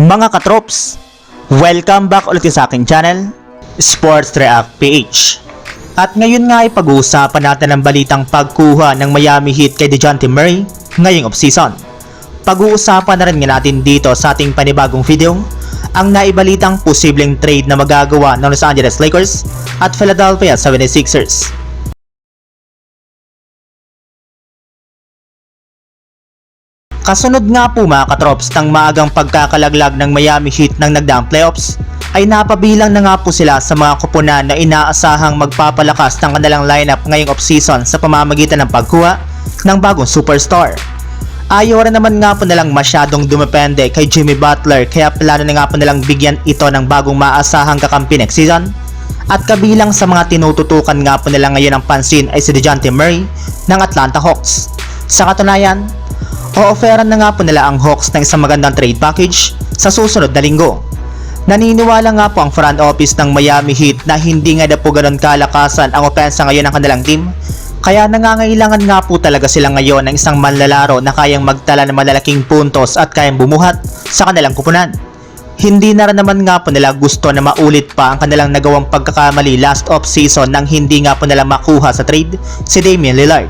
Mga katrops, welcome back ulit sa aking channel, Sports React PH. At ngayon nga ay pag-uusapan natin ang balitang pagkuha ng Miami Heat kay DeJounte Murray ngayong offseason. Pag-uusapan na rin nga natin dito sa ating panibagong video ang naibalitang posibleng trade na magagawa ng Los Angeles Lakers at Philadelphia 76ers. Kasunod nga po mga katrops ng maagang pagkakalaglag ng Miami Heat ng nagdaang playoffs ay napabilang na nga po sila sa mga kupunan na inaasahang magpapalakas ng kanilang lineup ngayong offseason sa pamamagitan ng pagkuha ng bagong superstar. Ayaw rin naman nga po nilang masyadong dumepende kay Jimmy Butler kaya plano na nga po nilang bigyan ito ng bagong maasahang kakampi next season. At kabilang sa mga tinututukan nga po nila ngayon ang pansin ay si DeJounte Murray ng Atlanta Hawks. Sa katunayan, o-offeran na nga po nila ang Hawks ng isang magandang trade package sa susunod na linggo. Naniniwala nga po ang front office ng Miami Heat na hindi nga na po ganun kalakasan ang opensa ngayon ng kanilang team kaya nangangailangan nga po talaga sila ngayon ng isang manlalaro na kayang magtala ng malalaking puntos at kayang bumuhat sa kanilang kupunan. Hindi na rin naman nga po nila gusto na maulit pa ang kanilang nagawang pagkakamali last off-season nang hindi nga po nila makuha sa trade si Damian Lillard.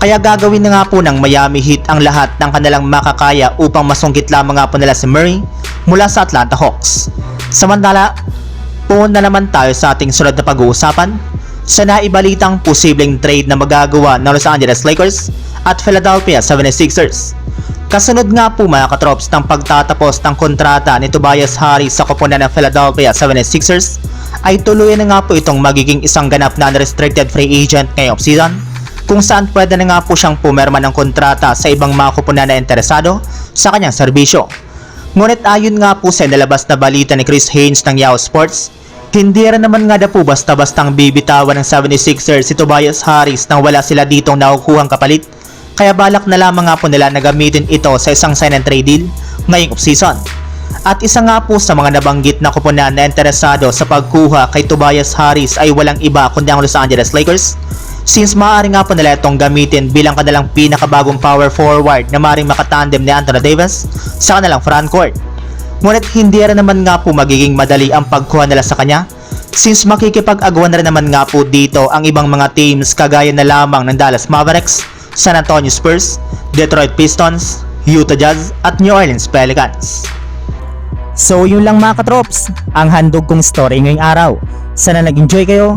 Kaya gagawin na nga po ng Miami Heat ang lahat ng kanilang makakaya upang masungkit lamang nga po nila si Murray mula sa Atlanta Hawks. Samantala, puon na naman tayo sa ating sunod na pag-uusapan sa naibalitang posibleng trade na magagawa ng Los Angeles Lakers at Philadelphia 76ers. Kasunod nga po mga katrops ng pagtatapos ng kontrata ni Tobias Harris sa koponan ng Philadelphia 76ers ay tuloy na nga po itong magiging isang ganap na unrestricted free agent ngayong season kung saan pwede na nga po siyang pumerma ng kontrata sa ibang mga koponan na interesado sa kanyang serbisyo. Ngunit ayon nga po sa nalabas na balita ni Chris Haynes ng Yahoo Sports, hindi rin naman nga na po basta-bastang bibitawan ng 76ers si Tobias Harris nang wala sila ditong nakukuhang kapalit. Kaya balak na lamang nga po nila na gamitin ito sa isang sign and trade deal ngayong offseason. At isa nga po sa mga nabanggit na kupunan na interesado sa pagkuha kay Tobias Harris ay walang iba kundi ang Los Angeles Lakers since maaari nga po nila itong gamitin bilang kanilang pinakabagong power forward na maaaring makatandem ni Anthony Davis sa kanilang frontcourt. Ngunit hindi rin naman nga po magiging madali ang pagkuha nila sa kanya since makikipag-agawan na rin naman nga po dito ang ibang mga teams kagaya na lamang ng Dallas Mavericks, San Antonio Spurs, Detroit Pistons, Utah Jazz at New Orleans Pelicans. So yun lang mga katrops, ang handog kong story ngayong araw. Sana nag-enjoy kayo,